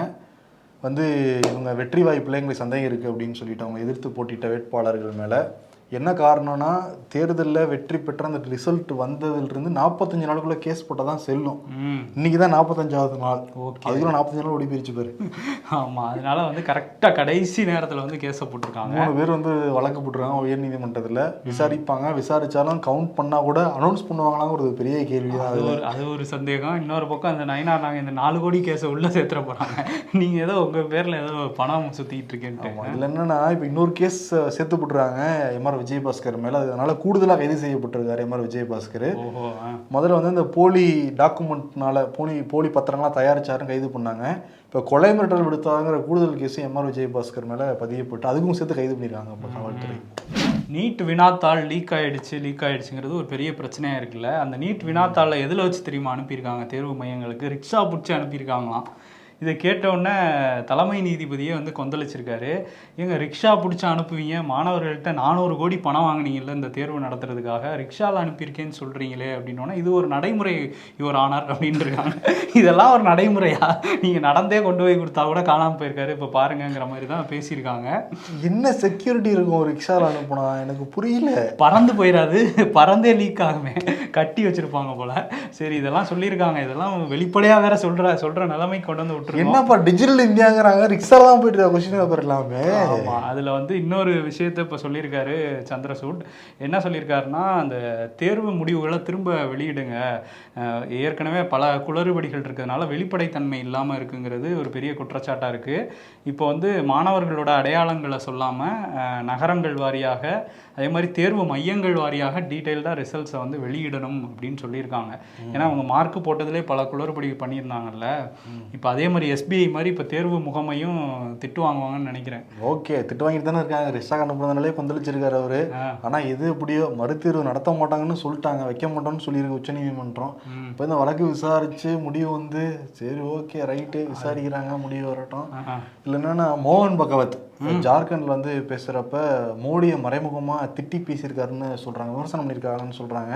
வந்து இவங்க வெற்றி வாய்ப்பில் எங்களுக்கு சந்தேகம் இருக்குது அப்படின்னு சொல்லிட்டு அவங்க எதிர்த்து போட்டியிட்ட வேட்பாளர்கள் மேலே. என்ன காரணம்னா தேர்தலில் வெற்றி பெற்ற அந்த ரிசல்ட் வந்ததுலேருந்து நாற்பத்தஞ்சு நாளுக்குள்ள கேஸ் போட்டால் தான் செல்லும். இன்னைக்கு தான் நாற்பத்தஞ்சாவது நாள். Okay. அதுக்குள்ள நாற்பத்தஞ்சு நாள் ஓடி போயிருச்சு பேர். ஆமாம் அதனால வந்து கரெக்டாக கடைசி நேரத்தில் வந்து கேஸை போட்டிருக்காங்க. மூணு பேர் வந்து வழக்கு போட்டிருக்காங்க உயர்நீதிமன்றத்தில். விசாரிப்பாங்க. விசாரிச்சாலும் கவுண்ட் பண்ணால் கூட அனௌன்ஸ் பண்ணுவாங்களாங்க ஒரு பெரிய கேள்வி தான் அது ஒரு அது ஒரு சந்தேகம். இன்னொரு பக்கம் அந்த நைனார் நாங்கள் இந்த நாலு கோடி கேஸை உள்ளே சேர்த்துற போகிறாங்க நீங்கள் ஏதோ உங்கள் பேரில் ஏதோ பணம் சுற்றிக்கிட்டு இருக்கேன்ட்டு. இதுல என்னன்னா இப்போ இன்னொரு கேஸ் சேர்த்து போட்டுருக்காங்க எம்ஆர் விஜயபாஸ்கர் மேலே அதனால கூடுதலாக கைது செய்யப்பட்டிருக்காரு எம்ஆர் விஜயபாஸ்கர். முதல்ல வந்து இந்த போலி டாக்குமெண்ட்னால போலி போலி பத்திரங்களாம் தயாரிச்சாருன்னு கைது பண்ணாங்க. இப்போ கொலை மிரட்டல் விடுத்தாங்கிற கூடுதல் கேஸ் எம்ஆர் விஜயபாஸ்கர் மேலே பதியப்பட்டு அதுக்கும் சேர்த்து கைது பண்ணியிருக்காங்க இப்போ காவல்துறை. நீட் வினாத்தாள் லீக் ஆயிடுச்சு லீக் ஆயிடுச்சுங்கிறது ஒரு பெரிய பிரச்சனையா இருக்குல்ல. அந்த நீட் வினாத்தாளை எதில் வச்சு தெரியுமா அனுப்பியிருக்காங்க? தேர்வு மையங்களுக்கு. ரிக்ஷா பிடிச்சி அனுப்பியிருக்காங்களாம். இதை கேட்ட உடனே தலைமை நீதிபதியே வந்து கொந்தளிச்சிருக்காரு. ஏங்க ரிக்ஷா பிடிச்சி அனுப்புவீங்க? மாணவர்கள்ட்ட நானூறு கோடி பணம் வாங்குனீங்கல்ல இந்த தேர்வு நடத்துறதுக்காக? ரிக்ஷாவில் அனுப்பியிருக்கேன்னு சொல்கிறீங்களே அப்படின்னோடனே இது ஒரு நடைமுறை இவர் ஆனார் அப்படின்னு இருக்காங்க இதெல்லாம் ஒரு நடைமுறையா? நீங்கள் நடந்தே கொண்டு போய் கொடுத்தா கூட காணாமல் போயிருக்காரு. இப்போ பாருங்கங்கிற மாதிரி தான் பேசியிருக்காங்க. என்ன செக்யூரிட்டி இருக்கும் ரிக்ஷாவில் அனுப்புனா? எனக்கு புரியல. பறந்து போயிடாது பறந்தே லீக் ஆகுமே. கட்டி வச்சிருப்பாங்க போல. சரி இதெல்லாம் சொல்லியிருக்காங்க. இதெல்லாம் வெளிப்படையா வேற சொல்ற சொல்ற நிலைமை கொண்டு வந்து விட்டுருக்கோம் என்னப்பா டிஜிட்டல் இந்தியாங்கிறாங்க. ரிக்ஷால தான் போயிட்டு கொஸ்டின் பேப்பர் எல்லாமே. ஆமா அதுல வந்து இன்னொரு விஷயத்த இப்ப சொல்லியிருக்காரு சந்திரசூட். என்ன சொல்லியிருக்காருன்னா அந்த தேர்வு முடிவுகளை திரும்ப வெளியிடுங்க. ஏற்கனவே பல குளறுபடிகள் இருக்கிறதுனால வெளிப்படைத்தன்மை இல்லாம இருக்குங்கிறது ஒரு பெரிய குற்றச்சாட்டா இருக்கு. இப்போ வந்து மாணவர்களோட அடையாளங்களை சொல்லாம அஹ் நகரங்கள் வாரியாக அதே மாதிரி தேர்வு மையங்கள் வாரியாக டீட்டெயில்டாக ரிசல்ட்ஸை வந்து வெளியிடணும் அப்படின்னு சொல்லியிருக்காங்க. ஏன்னா அவங்க மார்க் போட்டதுலே பல குளறுபடி பண்ணியிருந்தாங்கல்ல. இப்போ அதே மாதிரி எஸ்பிஐ மாதிரி இப்போ தேர்வு முகமையும் திட்டு வாங்குவாங்கன்னு நினைக்கிறேன். ஓகே திட்டு வாங்கிட்டு தானே இருக்காங்க. ரிக்ஷா அனுப்புனதுனாலே கொந்தளிச்சிருக்காரு அவரு. ஆ. ஆனா எது எப்படியோ மறுதீர்வு நடத்த மாட்டாங்கன்னு சொல்லிட்டாங்க. வைக்க மாட்டோம்னு சொல்லியிருக்கு உச்சநீதிமன்றம். இப்போ இந்த வழக்கு விசாரிச்சு முடிவு வந்து சரி ஓகே ரைட்டு விசாரிக்கிறாங்க முடிவு வரட்டும். இல்லைன்னா மோகன் பகவத். ஜார்க்கண்ட்ல வந்து பேசுறப்ப மோடியை மறைமுகமா திட்டி பேசியிருக்காருன்னு சொல்றாங்க விமர்சனம் பண்ணியிருக்காங்கன்னு சொல்றாங்க.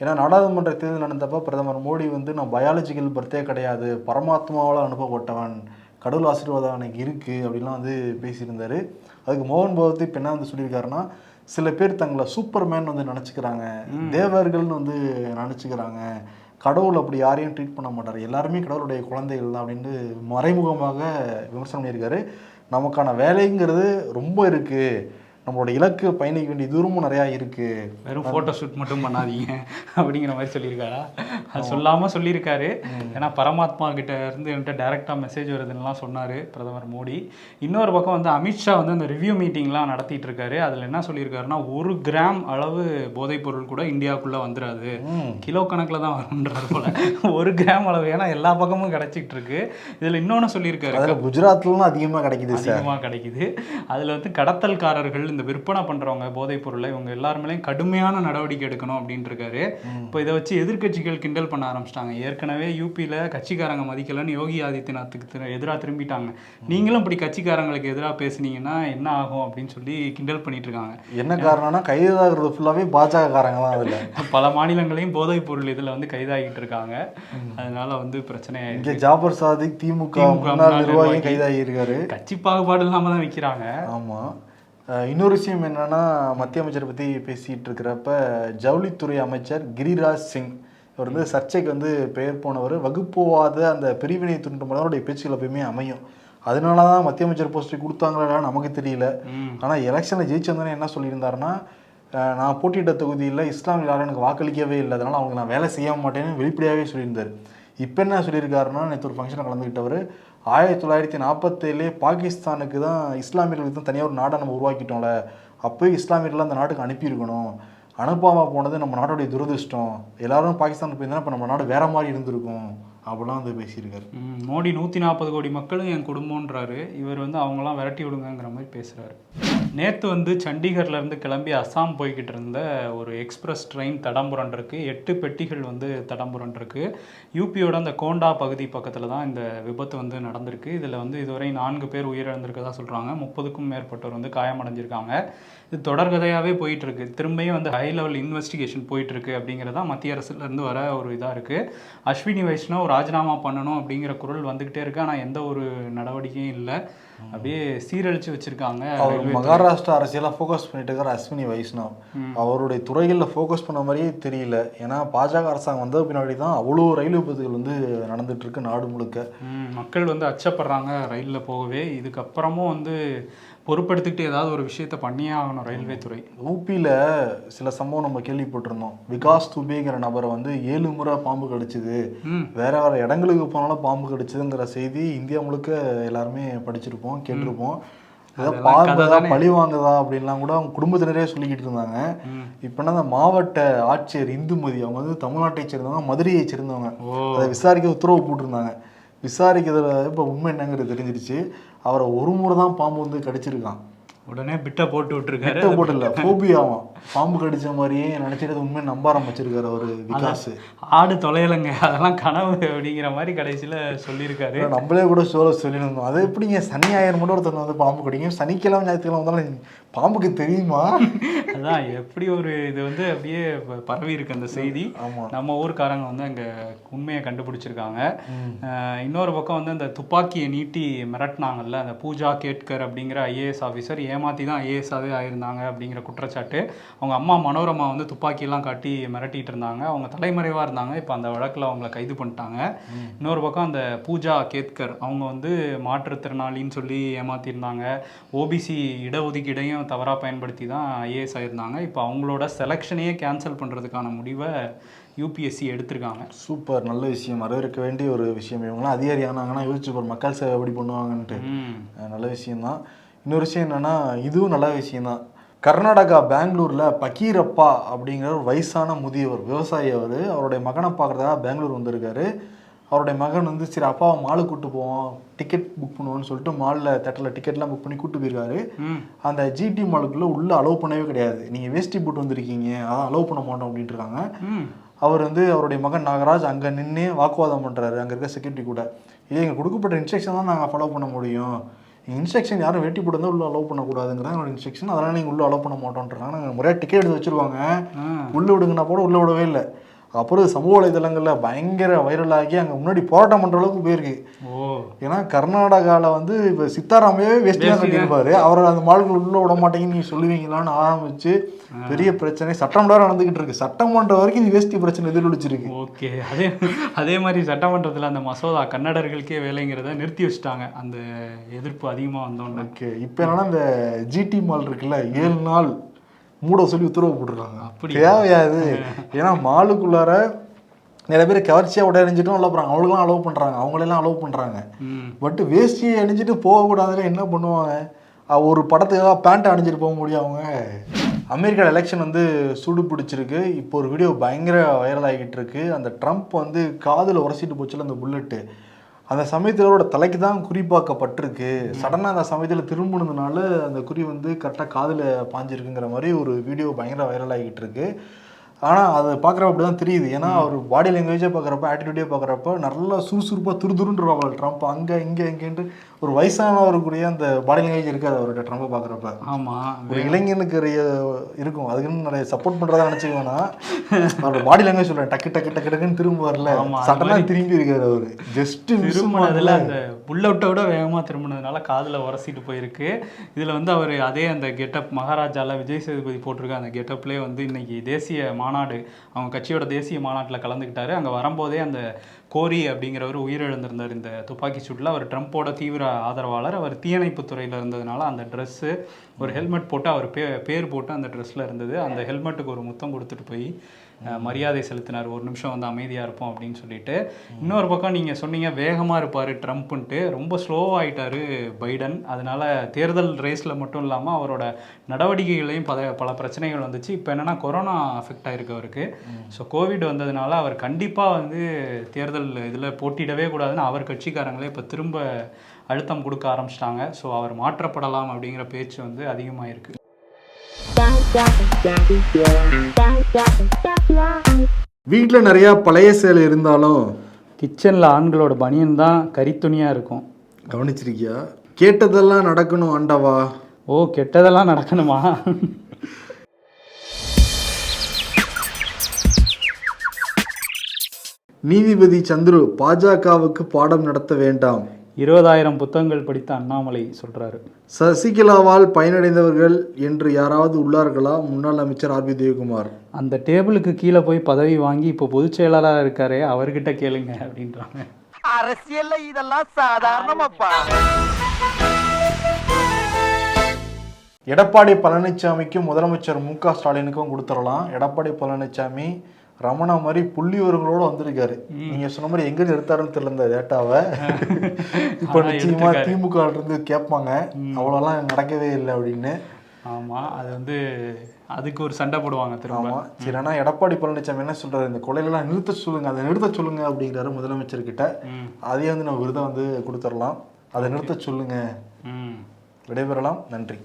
ஏன்னா நாடாளுமன்ற தேர்தல் நடந்தப்ப பிரதமர் மோடி வந்து நான் பயாலஜிக்கல் பர்த்தே கிடையாது பரமாத்மாவால் அனுப்பப்பட்டவன் கடவுள் ஆசீர்வாதம் எனக்கு இருக்கு அப்படின்லாம் வந்து பேசியிருந்தாரு. அதுக்கு மோகன் பகவத் இப்போ என்ன வந்து சொல்லியிருக்காருன்னா சில பேர் தங்களை சூப்பர்மேன் வந்து நினச்சிக்கிறாங்க தேவர்கள்னு வந்து நினச்சிக்கிறாங்க. கடவுள் அப்படி யாரையும் ட்ரீட் பண்ண மாட்டார் எல்லாருமே கடவுளுடைய குழந்தைகள் தான் அப்படின்ட்டு மறைமுகமாக விமர்சனம் பண்ணியிருக்காரு. நமக்கான வேலைங்கிறது ரொம்ப இருக்குது நம்மளோட இலக்கு பயணிக்க வேண்டிய தூரமும் நிறையா இருக்கு. வெறும் ஃபோட்டோ ஷூட் மட்டும் பண்ணாதீங்க. அப்படிங்கிற மாதிரி சொல்லியிருக்காரா? அது சொல்லாமல் சொல்லியிருக்காரு. ஏன்னா பரமாத்மா கிட்ட இருந்து என்கிட்ட டேரெக்டாக மெசேஜ் வருதுன்னுலாம் சொன்னார் பிரதமர் மோடி. இன்னொரு பக்கம் வந்து அமித்ஷா வந்து அந்த ரிவ்யூ மீட்டிங்லாம் நடத்திட்டு இருக்காரு. அதில் என்ன சொல்லியிருக்காருன்னா ஒரு கிராம் அளவு போதைப் பொருள் கூட இந்தியாவுக்குள்ளே வந்துடாது கிலோ கணக்கில் தான் வரும்ன்றார் போல. ஒரு கிராம் அளவு. ஏன்னா எல்லா பக்கமும் கிடைச்சிட்டு இருக்கு. இதில் இன்னொன்று சொல்லியிருக்காரு. குஜராத்லாம் அதிகமாக கிடைக்குது அதிகமாக கிடைக்குது. அதில் வந்து கடத்தல்காரர்கள் இந்த விற்பனை பண்ணுறவங்க போதைப் பொருளை இவங்க எல்லாருமேலையும் கடுமையான நடவடிக்கை எடுக்கணும் அப்படின்ட்டு இருக்காரு இப்போ இதை வச்சு எதிர்க்கட்சிகள் கிண்டல் பண்ண ஆரம்பிச்சிட்டாங்க. ஏற்கனவே யூபியில் கட்சிக்காரங்க மதிக்கலைன்னு யோகி ஆதித்யநாத்துக்கு எதிராக திரும்பிட்டாங்க. நீங்களும் இப்படி கட்சிக்காரங்களுக்கு எதிராக பேசுனீங்கன்னா என்ன ஆகும் அப்படின்னு சொல்லி கிண்டல் பண்ணிட்டு இருக்காங்க என்ன காரணம்னா கைதாகிறது ஃபுல்லாகவே பாஜக காரங்க தான் அதில். (laughs) பல மாநிலங்களையும் போதைப் பொருள் இதில் வந்து கைதாகிட்டு இருக்காங்க அதனால வந்து பிரச்சனையாயிருக்கு. இங்கே ஜாபர் சாதிக் திமுக முன்னாள் நிர்வாகி. கைதாகி இருக்காரு கட்சி பாகுபாடு இல்லாமல் தான் விற்கிறாங்க ஆமாம் இன்னொரு விஷயம் என்னன்னா மத்திய அமைச்சரை பற்றி பேசிட்டு இருக்கிறப்ப ஜவுளித்துறை அமைச்சர் கிரிராஜ் சிங் இவர் வந்து சர்ச்சைக்கு வந்து பெயர் போனவர். வகுப்புவாத அந்த பிரிவினை துண்டு அவருடைய பேச்சுகள் எப்பயுமே அமையும். அதனால தான் மத்திய அமைச்சர் போஸ்ட் கொடுத்தாங்களா நமக்கு தெரியல. ஆனால் எலெக்ஷனில் ஜெயிச்சவந்தனே என்ன சொல்லியிருந்தாருன்னா நான் போட்டியிட்ட தொகுதியில் இஸ்லாமிய யாரும் எனக்கு வாக்களிக்கவே இல்லை. அதனால் அவங்க நான் வேலை செய்ய மாட்டேன்னு வெளிப்படையாகவே சொல்லியிருந்தார். இப்போ என்ன சொல்லியிருக்காருன்னா நேற்று ஒரு ஃபங்க்ஷனில் கலந்துக்கிட்டவர் ஆயிரத்தி தொள்ளாயிரத்தி நாற்பத்தேழுலே பாகிஸ்தானுக்கு தான் இஸ்லாமியர்களுக்கு தான் தனியாக ஒரு நாடை நம்ம உருவாக்கிட்டோம்ல. அப்போயே இஸ்லாமியர்கள் அந்த நாட்டுக்கு அனுப்பியிருக்கணும். அனுப்பாமல் போனது நம்ம நாட்டுடைய துரதிருஷ்டம். எல்லாரும் பாகிஸ்தானுக்கு போயிருந்தா இப்போ நம்ம நாடு வேற மாதிரி இருந்திருக்கும். அப்படிலாம் வந்து பேசியிருக்காரு. மோடி நூற்றி நாற்பது கோடி மக்களும் என் குடும்பம்ன்றாரு. இவர் வந்து அவங்களாம் விரட்டி விடுங்கங்கிற மாதிரி பேசுகிறாரு நேற்று வந்து சண்டிகர்லேருந்து கிளம்பி அஸ்ஸாம் போய்கிட்டு இருந்த ஒரு எக்ஸ்பிரஸ் ட்ரெயின் தடம் புரண்டிருக்கு எட்டு பெட்டிகள் வந்து தடம் புரண்டிருக்கு யூபியோட அந்த கோண்டா பகுதி பக்கத்தில் தான் இந்த விபத்து வந்து நடந்திருக்கு. இதில் வந்து இதுவரை நான்கு பேர் உயிரிழந்திருக்கதா சொல்கிறாங்க முப்பதுக்கும் மேற்பட்டோர் வந்து காயமடைஞ்சிருக்காங்க. இது தொடர்கதையாகவே போயிட்டு இருக்கு திரும்பியும் வந்து ஹை லெவல் இன்வெஸ்டிகேஷன் போயிட்டு இருக்கு அப்படிங்கிறதா மத்திய அரசுல இருந்து வர ஒரு இதாக இருக்கு. அஸ்வினி வைஷ்ணவ் ராஜினாமா பண்ணணும் அப்படிங்கிற குரல் வந்துகிட்டே இருக்கு. ஆனால் எந்த ஒரு நடவடிக்கையும் இல்லை. அப்படியே சீரழிச்சு வச்சிருக்காங்க அவர். மகாராஷ்டிரா அரசியலாக ஃபோக்கஸ் பண்ணிட்டு இருக்காரு அஸ்வினி வைஷ்ணவ். அவருடைய துறைகளில் ஃபோக்கஸ் பண்ண மாதிரியே தெரியல. ஏன்னா பாஜக அரசாங்கம் வந்த பின்னாடி தான் அவ்வளோ ரயில் விபத்துகள் வந்து நடந்துட்டு இருக்கு நாடு முழுக்க. மக்கள் வந்து அச்சப்படுறாங்க ரயிலில் போகவே. இதுக்கப்புறமும் வந்து பொறுப்பெடுத்துக்கிட்டு ஏதாவது ஒரு விஷயத்த பண்ணியே ஆகணும் ரயில்வே துறை. ஊபியில் சில சம்பவம் நம்ம கேள்விப்பட்டிருந்தோம். விகாஸ் துபேங்கிற நபரை வந்து ஏழு முறை பாம்பு கடிச்சுது. வேற வேற இடங்களுக்கு போனாலும் பாம்பு கடிச்சதுங்கிற செய்தி இந்தியா முழுக்க எல்லாருமே படிச்சிருப்போம் கேட்டிருப்போம். பார்வதா. பழி வாங்குதா அப்படின்லாம் கூட அவங்க குடும்பத்தினரே சொல்லிக்கிட்டு இருந்தாங்க. ம். இப்போ என்ன அந்த மாவட்ட ஆட்சியர் இந்துமதி அவங்க வந்து தமிழ்நாட்டை சேர்ந்தவங்க மதுரையை சேர்ந்தவங்க. அதை விசாரிக்க உத்தரவு போட்டிருந்தாங்க. விசாரிக்கிறதுல இப்போ உண்மை என்னங்கிறது தெரிஞ்சிருச்சு. அவரை ஒரு முறை தான் பாம்பு வந்து கடிச்சிருக்கான். உடனே பிட்டை போட்டு விட்டுருக்காரு. போட்டு இல்ல ஃபோபியாவும் பாம்பு கடிச்ச மாதிரியே நினைச்சிட்டு உண்மை நம்ப ஆரம்பிச்சிருக்காரு அவரு விகாஸ் ஆடு தொலையலைங்க. அதெல்லாம் கனவு அப்படிங்கிற மாதிரி கடைசியில சொல்லியிருக்காரு. நம்மளே கூட சோழ சொல்லியிருந்தோம். அது எப்படிங்க? சனி ஞாயிறு மட்டும் ஒருத்தர் வந்து பாம்பு கடிக்கும். சனிக்கிழமை ஞாயிற்றுக்கிழமை வந்தாலும் பாம்புக்கு தெரியுமா? அதான் எப்படி ஒரு இது வந்து அப்படியே பரவி இருக்கு அந்த செய்தி. நம்ம ஊர்க்காரங்க வந்து அங்க உண்மையை கண்டுபிடிச்சிருக்காங்க. இன்னொரு பக்கம் வந்து அந்த துப்பாக்கியை நீட்டி மிரட்டினாங்கல்ல அந்த பூஜா கேட்கர் அப்படிங்கிற ஐஏஎஸ் ஆஃபீஸர் ஏமாத்தி தான் ஐஏஎஸ்ஸாகவே ஆயிருந்தாங்க அப்படிங்கிற குற்றச்சாட்டு. அவங்க அம்மா மனோரமா வந்து துப்பாக்கியெல்லாம் காட்டி மிரட்டிட்டு இருந்தாங்க. அவங்க தலைமறைவாக இருந்தாங்க. இப்போ அந்த வழக்கில் அவங்கள கைது பண்ணிட்டாங்க. இன்னொரு பக்கம் அந்த பூஜா கேத்கர் அவங்க வந்து மாற்றுத்திறனாளின்னு சொல்லி ஏமாத்திருந்தாங்க ஓபிசி இடஒதுக்கீடையும் தவறாக பயன்படுத்தி தான் ஐஏஎஸ் ஆயிருந்தாங்க. இப்போ அவங்களோட செலெக்ஷனையே கேன்சல் பண்ணுறதுக்கான முடிவை யூபிஎஸ்சி எடுத்திருக்காங்க. சூப்பர். நல்ல விஷயம். வரவேற்க வேண்டிய ஒரு விஷயம். இவங்களாம் அதிகாரி ஆனாங்கன்னா யோசிச்சு மக்கள் சேவை எப்படி பண்ணுவாங்கன்ட்டு. நல்ல விஷயம்தான். இன்னொரு விஷயம் என்னன்னா இதுவும் நல்ல விஷயம்தான். கர்நாடகா பெங்களூர்ல பக்கீரப்பா அப்படிங்கிற ஒரு வயசான முதியவர் விவசாயி அவர் அவருடைய மகனை பார்க்கறதுக்காக பெங்களூர் வந்திருக்காரு. அவருடைய மகன் வந்து சரி அப்பாவை மாலுக்கு கூட்டு போவோம் டிக்கெட் புக் பண்ணுவோம்னு சொல்லிட்டு மாலில் தேட்டரில் டிக்கெட்லாம் புக் பண்ணி கூட்டு போயிருக்காரு. அந்த ஜிடி மாலுக்குள்ள உள்ள அலோவ் பண்ணவே கிடையாது. நீங்கள் வேஷ்டி போட்டு வந்திருக்கீங்க அதான் அலோவ் பண்ண மாட்டோம் அப்படின்ட்டு இருக்காங்க. அவர் வந்து அவருடைய மகன் நாகராஜ் அங்கே நின்று வாக்குவாதம் பண்ணுறாரு அங்கே இருக்க செக்யூரிட்டி கூட. இது எங்களுக்கு கொடுக்கப்பட்ட இன்ஸ்ட்ரக்ஷன் தான் நாங்கள் ஃபாலோ பண்ண முடியும். இன்ஸ்ட்ரக்ஷன் யாரும் வேட்டி போட்டு உள்ள அலோவ் பண்ணக்கூடாதுங்கிறாங்க. என்னோட இன்ஸ்ட்ரக்ஷன் அதெல்லாம் நீங்கள் உள்ள அலோவ் பண்ண மாட்டோன்றாங்க நாங்கள் முறையாக டிக்கெட் எடுத்து வச்சிருவாங்க உள்ள விடுங்கன்னா கூட உள்ள விடவே இல்லை. அப்புறம் சமூக வலைதளங்களில் பயங்கர வைரல் ஆகி அங்கே முன்னாடி போராட்டம் பண்ணுற அளவுக்கு போயிருக்கு. ஏன்னா கர்நாடகாவில் வந்து இப்போ சித்தாராமையே வேஷ்டியாக வேஷ்டி கட்டியிருப்பாரு. அவரை அந்த மாலுக்குள்ள உள்ள விட மாட்டேங்கன்னு நீங்க சொல்லுவீங்களான்னு ஆரம்பிச்சு பெரிய பிரச்சனை. சட்டமன்றம் நடந்துகிட்டு இருக்கு. சட்டமன்றம் வரைக்கும் இந்த வேஷ்டி பிரச்சனை எதிரொலிச்சிருக்கு. ஓகே. அதே அதே மாதிரி சட்டமன்றத்தில் அந்த மசோதா கன்னடர்களுக்கே வேலைங்கிறத நிறுத்தி வச்சுட்டாங்க. அந்த எதிர்ப்பு அதிகமாக வந்தோன்னே. ஓகே. இப்போ என்னன்னா இந்த ஜிடி மால் இருக்குல்ல ஏழு நாள் மூட சொல்லி உத்தரவு போட்டிருக்காங்க. அப்படியா? தேவையாது ஏன்னா மாலுக்குள்ளார நிறைய பேர் கவர்ச்சியாக உடை அணிஞ்சிட்டும் அலோவ் பண்ணுறாங்க அவங்களுக்குலாம் அலோவ் பண்ணுறாங்க அவங்களெல்லாம் அலோவ் பண்ணுறாங்க பட் வேஷ்டியை அணிஞ்சிட்டு போகக்கூடாதுன்னு என்ன பண்ணுவாங்க? ஒரு படத்துக்காக பேண்ட் அணிஞ்சிட்டு போக முடியும் அவங்க. அமெரிக்கா எலெக்ஷன் வந்து சூடு பிடிச்சிருக்கு. இப்போ ஒரு வீடியோ பயங்கர வைரல் ஆகிட்டு இருக்கு. அந்த ட்ரம்ப் வந்து காதில் உரசிட்டு போச்சுல அந்த புல்லட்டு அந்த சமயத்தில் அவரோட தலைக்கு தான் குறிப்பாக்கப்பட்டிருக்கு சடனாக அந்த சமயத்தில் திரும்பினதுனால அந்த குறி வந்து கரெக்டாக காதில் பாஞ்சிருக்குங்கிற மாதிரி ஒரு வீடியோ பயங்கர வைரல் ஆகிட்டு இருக்கு ஆனால் அதை பார்க்குறப்ப அப்படி தான் தெரியுது. ஏன்னா அவர் பாடி லாங்குவேஜே பார்க்குறப்ப ஆட்டிடியூடே பார்க்குறப்ப நல்லா சுறுசுறுப்பாக துருதுருன்றாங்க ட்ரம்ப் அங்கே இங்கே இங்கேன்ட்டு ஒரு வயசானவருக்குரிய அந்த பாடி லாங்குவேஜ் இருக்காது அவர்கிட்ட ட்ரம்ப்பை பார்க்குறப்ப. ஆமாம் ஒரு இளைஞனுக்கு இருக்கும். அதுக்குன்னு நிறைய சப்போர்ட் பண்ணுறதா நினச்சிக்க வேணாம் அவரோட பாடி லாங்குவேஜ் சொல்கிறேன் டக்கு டக்கு டக்கு டக்குன்னு திரும்ப வரல. சட்டனாக திரும்பி இருக்காரு அவர். ஜஸ்ட் திரும்பினதுல அந்த புல்லவுட்டை விட வேகமாக திரும்பினதுனால காதில் உரசிட்டு போயிருக்கு. இதில் வந்து அவர் அதே அந்த கெட்டப் மகாராஜாவில் விஜய் சேதுபதி போட்டிருக்க அந்த கெட்டப்லேயே வந்து இன்றைக்கி தேசிய மாநாடு அவங்க கட்சியோட தேசிய மாநாட்டில் கலந்துக்கிட்டாரு அங்கே வரும்போதே அந்த கோரி அப்படிங்கிறவர் உயிரிழந்திருந்தார். இந்த துப்பாக்கி சூட்டில் அவர் ட்ரம்ப்போட தீவிர ஆதரவாளர். அவர் தீயணைப்பு துறையில் இருந்ததுனால அந்த ட்ரெஸ்ஸு ஒரு ஹெல்மெட் போட்டு அவர் பே பேர் போட்டு அந்த ட்ரெஸ்ஸில் இருந்தது. அந்த ஹெல்மெட்டுக்கு ஒரு முத்தம் கொடுத்துட்டு போய் மரியாதை செலுத்தினார். ஒரு நிமிஷம் வந்து அமைதியாக இருப்போம் அப்படின்னு சொல்லிட்டு. இன்னொரு பக்கம் நீங்கள் சொன்னீங்க வேகமாக இருப்பார் ட்ரம்ப்ன்ட்டு. ரொம்ப ஸ்லோவாகிட்டாரு பைடன். அதனால தேர்தல் ரேஸில் மட்டும் இல்லாமல் அவரோட நடவடிக்கைகளையும் பல பல பிரச்சனைகள் வந்துச்சு. இப்போ என்னன்னா கொரோனா அஃபெக்ட் ஆயிருக்கு அவருக்கு. ஸோ கோவிட் வந்ததுனால அவர் கண்டிப்பாக வந்து தேர்தல் இதில் போட்டியிடவே கூடாதுன்னு அவர் கட்சிக்காரங்களே இப்போ திரும்ப அழுத்தம் கொடுக்க ஆரம்பிச்சிட்டாங்க. ஸோ அவர் மாற்றப்படலாம் அப்படிங்கிற பேச்சு வந்து அதிகமாக இருக்கு வீட்டில் நிறையா பழைய சேலை இருந்தாலும் கிச்சனில் ஆண்களோட பனியன் தான் கரித்துணியாக இருக்கும். கவனிச்சிருக்கியா? கேட்டதெல்லாம் நடக்கணும் ஆண்டவா. ஓ கெட்டதெல்லாம் நடக்கணுமா? நீதிபதி சந்துரு பாஜகவுக்கு பாடம் நடத்த வேண்டாம். இருபதாயிரம் புத்தகங்கள் படித்த அண்ணாமலை சொல்றாரு. சசிகலாவால் பயனடைந்தவர்கள் என்று யாராவது உள்ளார்களா? முன்னாள் அமைச்சர் ஆர் பி தேவகுமார். அந்த டேபிளுக்கு கீழே போய் பதவி வாங்கி இப்போ பொதுச் செயலாளராக இருக்காரே அவர்கிட்ட கேளுங்க அப்படின்றாங்க. அரசியல்ல இதெல்லாம் சாதாரணமாப்பா. எடப்பாடி பழனிசாமிக்கும் முதலமைச்சர் மு க ஸ்டாலினுக்கும் கொடுத்துடலாம். எடப்பாடி பழனிசாமி ரமணா மாதிரி புள்ளி விவரங்களோட வந்திருக்காரு. நீங்க சொன்ன மாதிரி எங்க எடுத்தாருன்னு தெரியல இந்த டேட்டாவை. இப்போ நிச்சயமா. திமுக இருந்து கேட்பாங்க. அவ்வளோலாம் நடக்கவே இல்லை அப்படின்னு. ஆமா அது வந்து அதுக்கு ஒரு சண்டை போடுவாங்க திரும்ப. ஆமா. சரி எடப்பாடி பழனிசாமி என்ன சொல்றாரு? இந்த கொலையெல்லாம் நிறுத்த சொல்லுங்க அதை நிறுத்த சொல்லுங்க அப்படிங்கிறாரு முதலமைச்சர் கிட்ட ம். அதையே வந்து நம்ம விருதை வந்து கொடுத்துடலாம். அதை நிறுத்த சொல்லுங்க. விடைபெறலாம். நன்றி.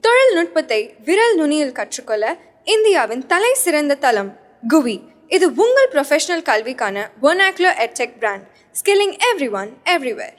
தொழில்நுட்பத்தை விரல் நுனியில் கற்றுக்கொள்ள இந்தியாவின் தலை சிறந்த தளம் குவி. இது உங்கள் ப்ரொஃபஷனல் கல்விக்கான one ஆக்லோ edtech brand skilling everyone everywhere